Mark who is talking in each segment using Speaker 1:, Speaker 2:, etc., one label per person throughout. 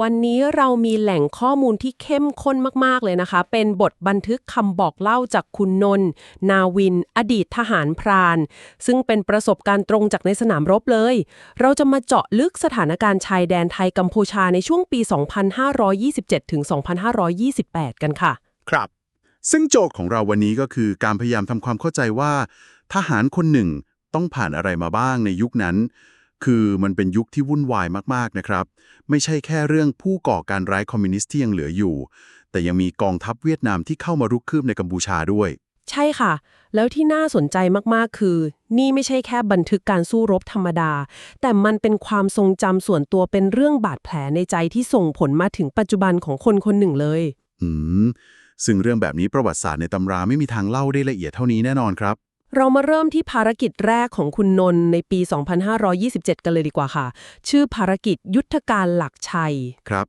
Speaker 1: วันนี้เรามีแหล่งข้อมูลที่เข้มข้นมาก ๆ เลยนะคะ เป็นบทบันทึกคำบอกเล่าจากคุณนนท์นาวิน อดีตทหารพราน ซึ่งเป็นประสบการณ์ตรงจากในสนามรบเลย เราจะมาเจาะลึกสถานการณ์ชายแดนไทยกัมพูชาในช่วงปี 2527 ถึง 2528 กันค่ะ
Speaker 2: ครับ ซึ่งโจทย์ของเราวันนี้ก็คือการพยายามทำความเข้าใจว่า ทหารคนหนึ่งต้องผ่านอะไรมาบ้างในยุคนั้น คือมันเป็นยุคที่วุ่นวายมากๆนะครับ ไม่ใช่แค่เรื่องผู้ก่อการร้ายคอมมิวนิสต์ที่ยังเหลืออยู่ แต่ยังมีกองทัพเวียดนามที่เข้ามารุกคืบในกัมพูชาด้วย
Speaker 1: ใช่ค่ะ แล้วที่น่าสนใจมากๆ คือ นี่ไม่ใช่แค่บันทึกการสู้รบธรรมดา แต่มันเป็นความทรงจำส่วนตัวเป็นเรื่องบาดแผลในใจที่ส่งผลมาถึงปัจจุบันของคนคนหนึ่งเลย
Speaker 2: อืมซึ่งเรื่องแบบนี้ประวัติศาสตร์ในตำราไม่มีทางเล่าได้ละเอียดเท่านี้แน่นอนครับ
Speaker 1: เรามาเริ่มที่ภารกิจแรกของคุณนนท์ในปี 2527 กันเลยดีกว่าค่ะ ชื่อภารกิจยุทธการหลักชัย
Speaker 2: ครับ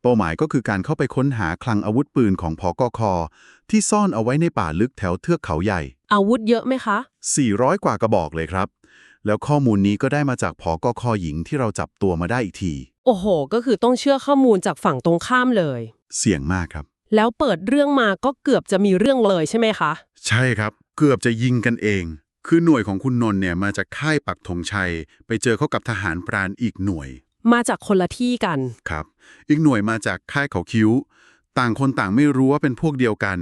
Speaker 2: เป้าหมายก็คือการเข้าไปค้นหาคลังอาวุธปืนของพกคที่ซ่อนเอาไว้ในป่าลึกแถวเทือกเขาใหญ่
Speaker 1: อาวุธเยอะไหมคะ
Speaker 2: 400 กว่ากระบอกเลยครับ แล้วข้อมูลนี้ก็ได้มาจากพกคหญิงที่เราจับตัวมาได้อีกที
Speaker 1: โอ้โห ก็คือต้องเชื่อข้อมูลจากฝั่งตรงข้ามเลย
Speaker 2: เสี่ยงมากครับ
Speaker 1: แล้วเปิดเรื่องมาก็เกือบจะมีเรื่องเลยใช่ไหมคะ
Speaker 2: ใช่ครับ เกือบจะยิงกันเอง คือหน่วยของคุณนนท์เนี่ยมาจากค่ายปักธงชัย ไปเจอเข้ากับทหารพรานอีกหน่วย
Speaker 1: มาจากคนละที่กัน
Speaker 2: ครับ อีกหน่วยมาจากค่ายเขาคิ้ว ต่างคนต่างไม่รู้ว่าเป็นพวกเดียวกัน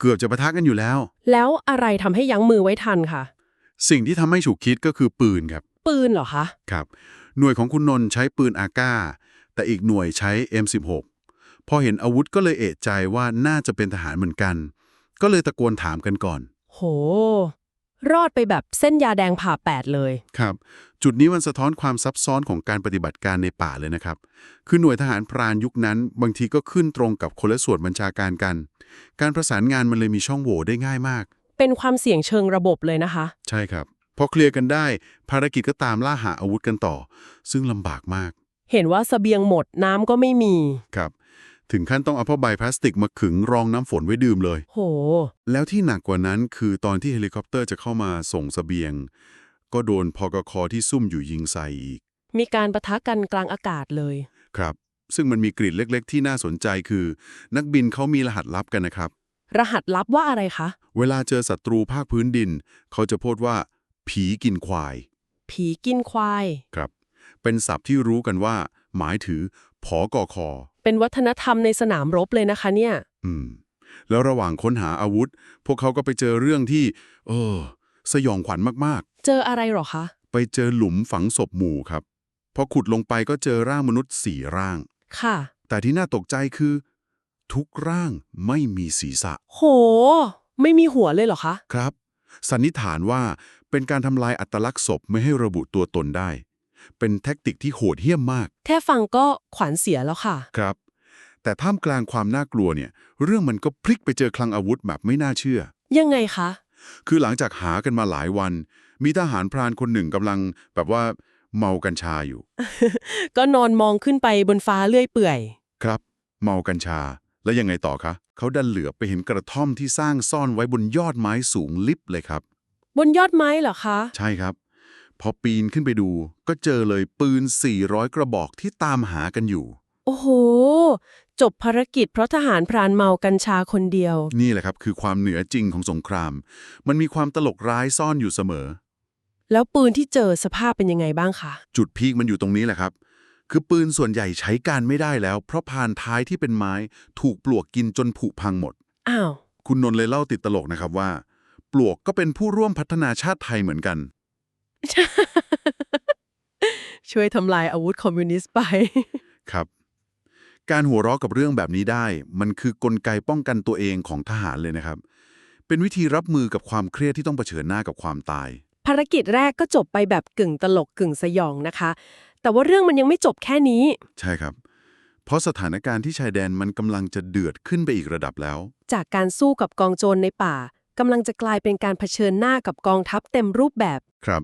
Speaker 2: เกือบจะปะทะกันอยู่แล้ว
Speaker 1: แล้วอะไรทำให้ยั้งมือไว้ทันคะ
Speaker 2: สิ่งที่ทำให้ฉุกคิดก็คือปืนครับ
Speaker 1: ปืนเหรอคะ
Speaker 2: ครับ หน่วยของคุณนนท์ใช้ปืนอาก้า แต่อีกหน่วยใช้ M16 พอเห็นอาวุธก็เลยเอะใจว่าน่าจะเป็นทหารเหมือนกัน ก็เลยตะโกนถามกันก่อน
Speaker 1: โห รอดไปแบบเส้นยาแดงผ่าแปดเลย
Speaker 2: ครับ จุดนี้มันสะท้อนความซับซ้อนของการปฏิบัติการในป่าเลยนะครับ คือหน่วยทหารพรานยุคนั้น บางทีก็ขึ้นตรงกับคนละส่วนบัญชาการกัน การประสานงานมันเลยมีช่องโหว่ได้ง่ายมาก
Speaker 1: เป็นความเสี่ยงเชิงระบบเลยนะคะ
Speaker 2: ใช่ครับ พอเคลียร์กันได้ ภารกิจก็ตามล่าหาอาวุธกันต่อ ซึ่งลำบากมาก
Speaker 1: เห็นว่าสเสบียงหมดน้ำก็ไม่มี
Speaker 2: ครับ ถึงขั้นต้องเอาผ้าใบพลาสติกมาขึงรองน้ำฝนไว้ดื่มเลย
Speaker 1: โห
Speaker 2: แล้วที่หนักกว่านั้นคือตอนที่เฮลิคอปเตอร์จะเข้ามาส่งสเสบียง ก็โดนพกคที่ซุ่มอยู่ยิงใส่อีก
Speaker 1: มีการประทะกันกลางอากาศเลย
Speaker 2: ครับ ซึ่งมันมีกริดเล็กๆ ที่น่าสนใจคือ นักบินเขามีรหัสลับกันนะครับ
Speaker 1: รหัสลับว่าอะไรคะ
Speaker 2: เวลาเจอศัตรูภาคพื้นดิน เขาจะพูดว่า ผีกินควาย
Speaker 1: ผีกินควาย
Speaker 2: ครับ เป็นศัพท์ที่รู้กันว่า หมายถือผอกอคอ
Speaker 1: เป็นวัฒนธรรมในสนามรบเลยนะคะเนี่ย
Speaker 2: อืม แล้วระหว่างค้นหาอาวุธ พวกเขาก็ไปเจอเรื่องที่ เออ สยองขวัญมาก
Speaker 1: เจออะไรหรอคะ
Speaker 2: ๆ ไปเจอหลุมฝังศพหมู่ครับ พอขุดลงไปก็เจอร่างมนุษย์สี่ร่าง
Speaker 1: ค่ะ
Speaker 2: แต่ที่น่าตกใจคือ ทุกร่างไม่มีศีรษะ
Speaker 1: โห ไม่มีหัวเลยเหรอคะ
Speaker 2: ครับ สันนิษฐานว่าเป็นการทำลายอัตลักษณ์ศพไม่ให้ระบุตัวตนได้ เป็นแท็กติกที่โหดเหี้ยมมาก
Speaker 1: แค่ฟังก็ขวัญเสียแล้วค่ะ
Speaker 2: ครับ แต่ท่ามกลางความน่ากลัวเนี่ย เรื่องมันก็พลิกไปเจอคลังอาวุธแบบไม่น่าเชื่อ
Speaker 1: ยังไงคะ
Speaker 2: คือหลังจากหากันมาหลายวัน มีทหารพรานคนหนึ่งกำลังแบบว่าเมากัญชาอยู่
Speaker 1: ก็นอนมองขึ้นไปบนฟ้าเลื่อยเปื่อย
Speaker 2: ครับ เมากัญชา แล้วยังไงต่อคะ เขาดันเหลือบไปเห็นกระท่อมที่สร้างซ่อนไว้บนยอดไม้สูงลิบเลยครับ
Speaker 1: บนยอดไม้เหรอคะ
Speaker 2: ใช่ครับ พอปีนขึ้นไปดู ก็เจอเลยปืน 400 กระบอกที่ตามหากันอยู่
Speaker 1: โอ้โห จบภารกิจเพราะทหารพรานเมากัญชาคนเดียว
Speaker 2: นี่แหละครับคือความเหนือจริงของสงคราม มันมีความตลกร้ายซ่อนอยู่เสมอ
Speaker 1: แล้วปืนที่เจอสภาพเป็นยังไงบ้างคะ
Speaker 2: จุดพีคมันอยู่ตรงนี้แหละครับ คือปืนส่วนใหญ่ใช้การไม่ได้แล้ว เพราะพานท้ายที่เป็นไม้ถูกปลวกกินจนผุพังหมด
Speaker 1: อ้าว
Speaker 2: คุณนนท์เลยเล่าติดตลกนะครับว่า ปลวกก็เป็นผู้ร่วมพัฒนาชาติไทยเหมือนกัน
Speaker 1: ช่วยทำลายอาวุธคอมมิวนิสต์ไป
Speaker 2: ครับ การหัวเราะกับเรื่องแบบนี้ได้ มันคือกลไกป้องกันตัวเองของทหารเลยนะครับ เป็นวิธีรับมือกับความเครียดที่ต้องเผชิญหน้ากับความตาย
Speaker 1: ภารกิจแรกก็จบไปแบบกึ่งตลกกึ่งสยองนะคะ แต่ว่าเรื่องมันยังไม่จบแค่นี้
Speaker 2: ใช่ครับ เพราะสถานการณ์ที่ชายแดนมันกำลังจะเดือดขึ้นไปอีกระดับแล้ว
Speaker 1: จากการสู้กับกองโจรในป่ากำลังจะกลายเป็นการเผชิญหน้ากับกองทัพเต็มรูปแบบ
Speaker 2: ครับ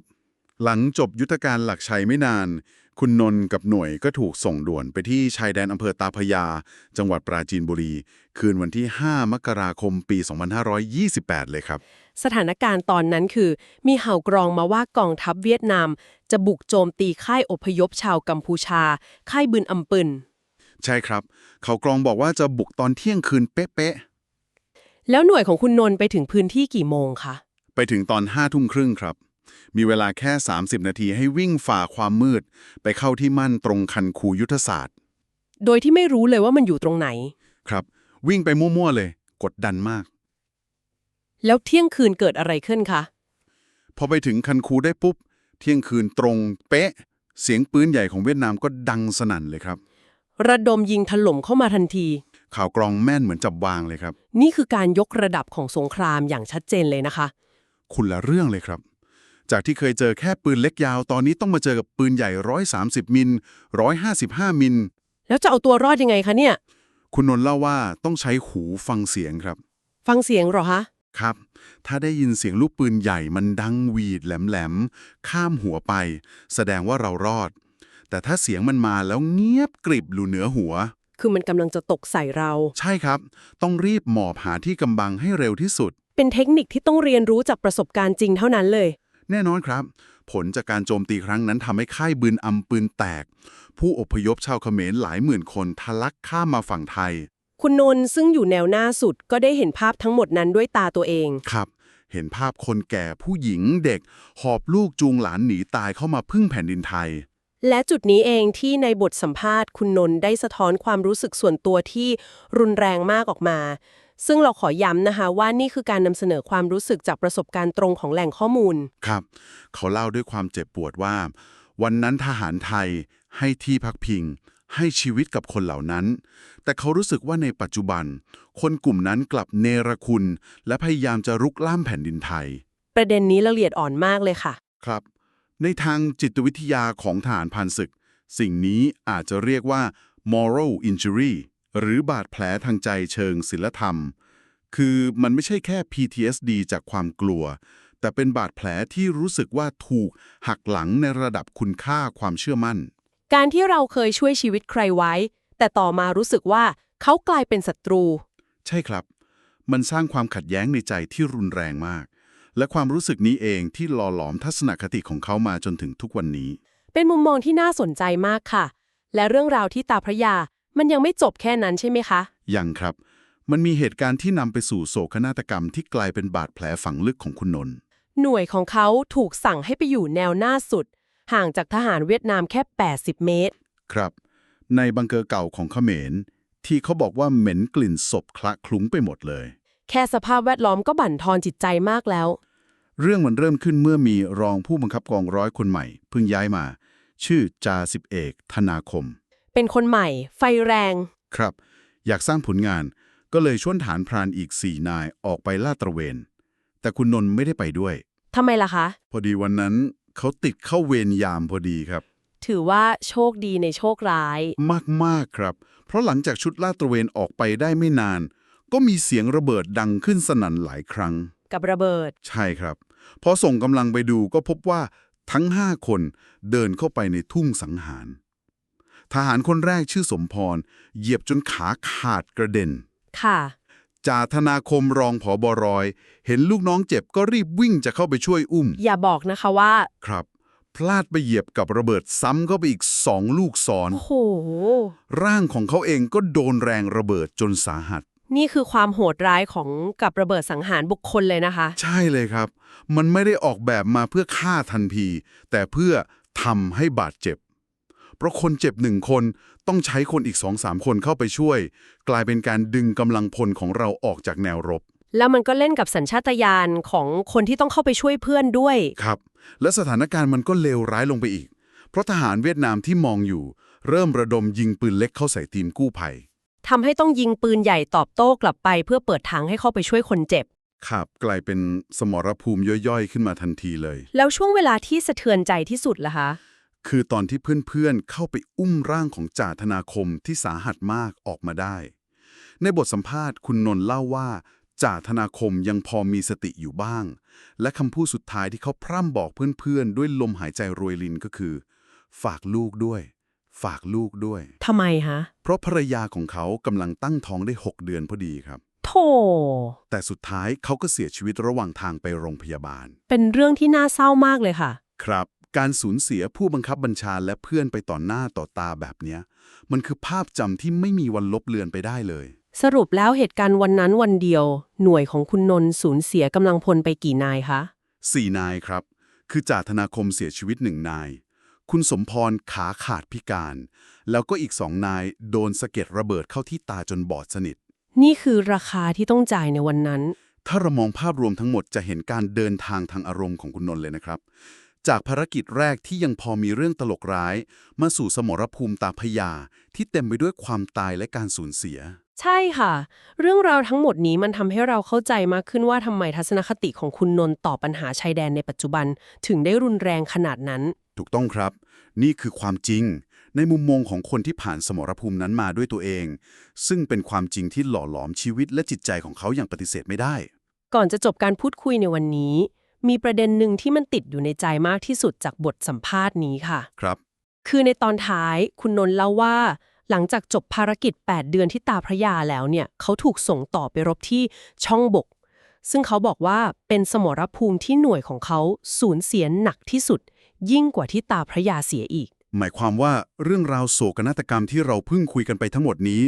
Speaker 2: หลังจบยุทธการหลักชัยไม่นาน คุณนนท์กับหน่วยก็ถูกส่งด่วนไปที่ชายแดนอำเภอตาพระยา จังหวัดปราจีนบุรี คืนวันที่ 5 มกราคมปี 2528 เลยครับ
Speaker 1: สถานการณ์ตอนนั้นคือ มีเห่ากรองมาว่ากองทัพเวียดนาม จะบุกโจมตีค่ายอพยพชาวกัมพูชา ค่ายบึนอำปึน
Speaker 2: ใช่ครับ เขากรองบอกว่าจะบุกตอนเที่ยงคืนเป๊ะ
Speaker 1: แล้วหน่วยของคุณนนท์ไปถึงพื้นที่กี่โมงคะ
Speaker 2: ๆไปถึงตอนห้าทุ่มครึ่งครับ มีเวลาแค่ 30 นาทีให้วิ่งฝ่าความมืด ไปเข้าที่มั่นตรงคันคูยุทธศาสตร์
Speaker 1: โดยที่ไม่รู้เลยว่ามันอยู่ตรงไหน
Speaker 2: ครับ วิ่งไปมั่วๆเลย กดดันมาก
Speaker 1: แล้วเที่ยงคืนเกิดอะไรขึ้นคะ
Speaker 2: พอไปถึงคันคูได้ปุ๊บ เที่ยงคืนตรง เป๊ะ เสียงปืนใหญ่ของเวียดนามก็ดังสนั่นเลยครับ
Speaker 1: ระดมยิงถล่มเข้ามาทันที
Speaker 2: ข่าวกรองแม่นเหมือนจับวางเลยครับ
Speaker 1: นี่คือการยกระดับของสงครามอย่างชัดเจนเลยนะคะ
Speaker 2: คุณละเรื่องเลยครับ จากที่เคยเจอแค่ปืนเล็กยาว ตอนนี้ต้องมาเจอกับปืนใหญ่ 130 มิล 155 มิล
Speaker 1: แล้วจะเอาตัวรอดยังไงคะเนี่ย
Speaker 2: คุณนนท์เล่าว่าต้องใช้หูฟังเสียงครับ
Speaker 1: ฟังเสียงเหรอคะ
Speaker 2: ครับ ถ้าได้ยินเสียงลูกปืนใหญ่มันดังหวีดแหลมๆ ข้ามหัวไป แสดงว่าเรารอด แต่ถ้าเสียงมันมาแล้วเงียบกริบอยู่เหนือหัว
Speaker 1: คือมันกำลังจะตกใส่เรา
Speaker 2: ใช่ครับ ต้องรีบหมอบหาที่กำบังให้เร็วที่สุด
Speaker 1: เป็นเทคนิคที่ต้องเรียนรู้จากประสบการณ์จริงเท่านั้นเลย
Speaker 2: แน่นอนครับ ผลจากการโจมตีครั้งนั้นทำให้ค่ายบืนอำปืนแตก ผู้อพยพชาวเขมรหลายหมื่นคนทะลักข้ามมาฝั่งไทย
Speaker 1: คุณนนท์ซึ่งอยู่แนวหน้าสุดก็ได้เห็นภาพทั้งหมดนั้นด้วยตาตัวเอง
Speaker 2: ครับ เห็นภาพคนแก่ผู้หญิงเด็ก หอบลูกจูงหลานหนีตายเข้ามาพึ่งแผ่นดินไทย
Speaker 1: และจุดนี้เองที่ในบทสัมภาษณ์คุณนนท์ได้สะท้อนความรู้สึกส่วนตัวที่รุนแรงมากออกมา ซึ่งเราขอย้ำนะคะว่านี่คือการนำเสนอความรู้สึกจากประสบการณ์ตรงของแหล่งข้อมูล
Speaker 2: ครับ เขาเล่าด้วยความเจ็บปวดว่า วันนั้นทหารไทยให้ที่พักพิง ให้ชีวิตกับคนเหล่านั้น แต่เขารู้สึกว่าในปัจจุบัน คนกลุ่มนั้นกลับเนรคุณ และพยายามจะรุกล้ำแผ่นดินไทย
Speaker 1: ประเด็นนี้ละเอียดอ่อนมากเลยค่ะ
Speaker 2: ครับ ในทางจิตวิทยาของทหารพันศึก สิ่งนี้อาจจะเรียกว่า moral injury หรือบาดแผลทางใจเชิงศิลธรรม คือมันไม่ใช่แค่ PTSD จากความกลัว แต่เป็นบาดแผลที่รู้สึกว่าถูกหักหลังในระดับคุณค่าความเชื่อมั่น
Speaker 1: การที่เราเคยช่วยชีวิตใครไว้ แต่ต่อมารู้สึกว่าเขากลายเป็นศัตรู
Speaker 2: ใช่ครับ มันสร้างความขัดแย้งในใจที่รุนแรงมาก และความรู้สึกนี้เองที่หล่อหลอมทัศนคติของเขามาจนถึงทุกวันนี้
Speaker 1: เป็นมุมมองที่น่าสนใจมากค่ะ และเรื่องราวที่ตาพระยา มันยังไม่จบแค่นั้นใช่ไหมคะ
Speaker 2: ยังครับ มันมีเหตุการณ์ที่นำไปสู่โศกนาฏกรรมที่กลายเป็นบาดแผลฝังลึกของคุณนนท์
Speaker 1: หน่วยของเขาถูกสั่งให้ไปอยู่แนวหน้าสุด ห่างจากทหารเวียดนามแค่ 80 เมตร
Speaker 2: ครับ ในบังเกอร์เก่าของเขมร ที่เขาบอกว่าเหม็นกลิ่นศพคละคลุ้งไปหมดเลย
Speaker 1: แค่สภาพแวดล้อมก็บั่นทอนจิตใจมากแล้ว
Speaker 2: เรื่องมันเริ่มขึ้นเมื่อมีรองผู้บังคับกองร้อยคนใหม่ เพิ่งย้ายมา ชื่อจาสิบเอกธนาคม
Speaker 1: เป็นคนใหม่ ไฟแรง
Speaker 2: ครับ อยากสร้างผลงานก็เลยชวนฐานพรานอีกสี่นายออกไปลาดตระเวน แต่คุณนนท์ไม่ได้ไปด้วย
Speaker 1: ทำไมล่ะคะ
Speaker 2: พอดีวันนั้นเขาติดเข้าเวรยามพอดีครับ
Speaker 1: ถือว่าโชคดีในโชคร้าย
Speaker 2: มากๆครับ เพราะหลังจากชุดลาดตระเวนออกไปได้ไม่นาน ก็มีเสียงระเบิดดังขึ้นสนั่นหลายครั้ง
Speaker 1: กับระเบิด
Speaker 2: ใช่ครับ พอส่งกำลังไปดูก็พบว่าทั้งห้าคนเดินเข้าไปในทุ่งสังหาร ทหารคนแรกชื่อสมพร เหยียบจนขาขาดกระเด็น
Speaker 1: ค่ะ
Speaker 2: จ่าธนาคมรองผอบอรอย เห็นลูกน้องเจ็บก็รีบวิ่งจะเข้าไปช่วยอุ้ม
Speaker 1: อย่าบอกนะคะว่า
Speaker 2: ครับ พลาดไปเหยียบกับระเบิดซ้ำเข้าไปอีกสองลูกซ้อน
Speaker 1: โอ้โห
Speaker 2: ร่างของเขาเองก็โดนแรงระเบิดจนสาหัส
Speaker 1: นี่คือความโหดร้ายของกับระเบิดสังหารบุคคลเลยนะคะ
Speaker 2: ใช่เลยครับ มันไม่ได้ออกแบบมาเพื่อฆ่าทันทีแต่เพื่อทำให้บาดเจ็บ เพราะคนเจ็บหนึ่งคนต้องใช้คนอีกสองสามคนเข้าไปช่วย กลายเป็นการดึงกำลังพลของเราออกจากแนวรบ
Speaker 1: แล้วมันก็เล่นกับสัญชาตญาณของคนที่ต้องเข้าไปช่วยเพื่อนด้วย
Speaker 2: ครับ และสถานการณ์มันก็เลวร้ายลงไปอีก เพราะทหารเวียดนามที่มองอยู่ เริ่มระดมยิงปืนเล็กเข้าใส่ทีมกู้ภัย
Speaker 1: ทำให้ต้องยิงปืนใหญ่ตอบโต้กลับไป เพื่อเปิดทางให้เข้าไปช่วยคนเจ็บ
Speaker 2: ครับกลายเป็นสมรภูมิย่อยๆ ขึ้นมาทันทีเลย
Speaker 1: แล้วช่วงเวลาที่สะเทือนใจที่สุดล่ะคะ
Speaker 2: คือตอนที่เพื่อนๆเข้าไปอุ้มร่างของจ่าธนาคมที่สาหัสมากออกมาได้ ในบทสัมภาษณ์คุณนนท์เล่าว่าจ่าธนาคมยังพอมีสติอยู่บ้าง และคำพูดสุดท้ายที่เขาพร่ำบอกเพื่อนๆ ด้วยลมหายใจรวยลินก็คือ ฝากลูกด้วย ฝากลูกด้วย
Speaker 1: ทำไมฮะ
Speaker 2: เพราะภรรยาของเขากำลังตั้งท้องได้ 6 เดือนพอดีครับ
Speaker 1: โธ
Speaker 2: แต่สุดท้ายเขาก็เสียชีวิตระหว่างทางไปโรงพยาบาล
Speaker 1: เป็นเรื่องที่น่าเศร้ามากเลยค่ะ
Speaker 2: ครับ การสูญเสียผู้บังคับบัญชาและเพื่อนไปต่อหน้าต่อตาแบบเนี้ย มันคือภาพจำที่ไม่มีวันลบเลือนไปได้เลย
Speaker 1: สรุปแล้วเหตุการณ์วันนั้นวันเดียว หน่วยของคุณนนท์สูญเสียกำลังพลไปกี่นายคะ
Speaker 2: สี่นายครับ คือจ่าธนาคมเสียชีวิตหนึ่งนาย คุณสมพรขาขาดพิการ แล้วก็อีกสองนายโดนสะเก็ดระเบิดเข้าที่ตาจนบอดสนิท
Speaker 1: นี่คือราคาที่ต้องจ่ายในวันนั้น
Speaker 2: ถ้าเรามองภาพรวมทั้งหมดจะเห็นการเดินทางทางอารมณ์ของคุณนนท์เลยนะครับ จากภารกิจแรกที่ยังพอมีเรื่องตลกร้าย มาสู่สมรภูมิตาพยา ที่เต็มไปด้วยความตายและการสูญเสีย
Speaker 1: ใช่ค่ะ เรื่องราวทั้งหมดนี้มันทำให้เราเข้าใจมากขึ้นว่าทำไมทัศนคติของคุณนนท์ต่อปัญหาชายแดนในปัจจุบัน ถึงได้รุนแรงขนาดนั้น
Speaker 2: ถูกต้องครับ นี่คือความจริง ในมุมมองของคนที่ผ่านสมรภูมินั้นมาด้วยตัวเอง ซึ่งเป็นความจริงที่หล่อหลอมชีวิตและจิตใจของเขาอย่างปฏิเสธไม่ได้
Speaker 1: ก่อนจะจบการพูดคุยในวันนี้ มีประเด็นหนึ่งที่มันติดอยู่ในใจมากที่สุดจากบทสัมภาษณ์นี้ค่ะ
Speaker 2: ครับ
Speaker 1: คือในตอนท้ายคุณนนท์เล่าว่า หลังจากจบภารกิจ 8 เดือนที่ตาพระยาแล้วเนี่ยเขาถูกส่งต่อไปรบที่ช่องบก ซึ่งเขาบอกว่าเป็นสมรภูมิที่หน่วยของเขาสูญเสียหนักที่สุด ยิ่งกว่าที่ตาพระยาเสียอีก
Speaker 2: หมายความว่าเรื่องราวโศกนาฏกรรมที่เราเพิ่งคุยกันไปทั้งหมดนี้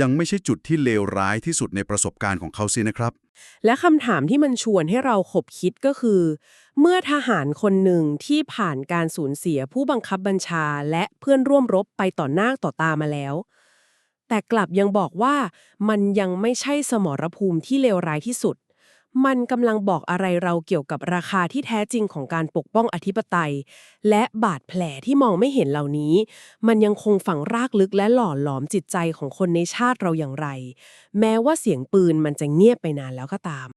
Speaker 2: ยังไม่ใช่จุดที่เลวร้ายที่สุดในประสบการณ์ของเขาสินะครับ
Speaker 1: และคำถามที่มันชวนให้เราขบคิดก็คือ เมื่อทหารคนหนึ่งที่ผ่านการสูญเสียผู้บังคับบัญชาและเพื่อนร่วมรบไปต่อหน้าต่อตามาแล้ว แต่กลับยังบอกว่ามันยังไม่ใช่สมรภูมิที่เลวร้ายที่สุด มันกำลังบอกอะไรเราเกี่ยวกับราคาที่แท้จริงของการปกป้องอธิปไตย และบาดแผลที่มองไม่เห็นเหล่านี้ มันยังคงฝังรากลึกและหล่อหลอมจิตใจของคนในชาติเราอย่างไร แม้ว่าเสียงปืนมันจะเงียบไปนานแล้วก็ตาม